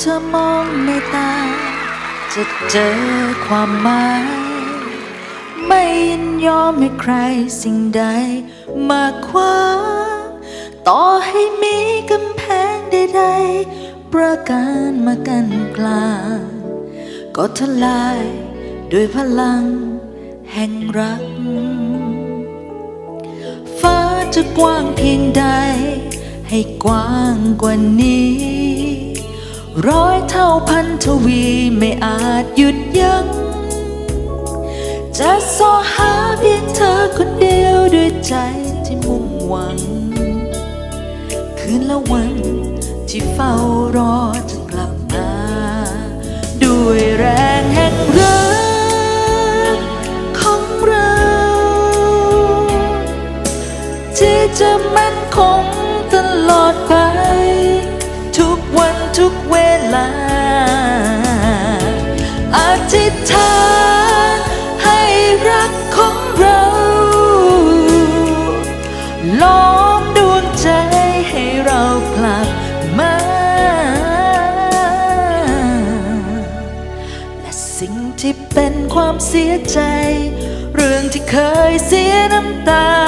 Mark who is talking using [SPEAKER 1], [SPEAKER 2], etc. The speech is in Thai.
[SPEAKER 1] เธอมองในตา จะเจอความหมาย ไม่ยินยอมให้ใครสิ่งใดมาขวาต่อให้มีกำแพงใดๆ ประการมากันกลาง ก็ทลายด้วยพลังแห่งรัก ฟ้าจะกว้างเพียงใด ให้กว้างกว่านี้ ร้อยเท่าพันทวีไม่อาจหยุดยัง้ง จะสอหาเพียงเธอคนเดียวด้วยใจที่มุ่งหวัง คืนละวันที่เฝ้ารอ กเวลาอธิษฐานให้รักของเราล้อมดวงใจให้เรากลับมา และสิ่งที่เป็นความเสียใจ เรื่องที่เคยเสียน้ำตา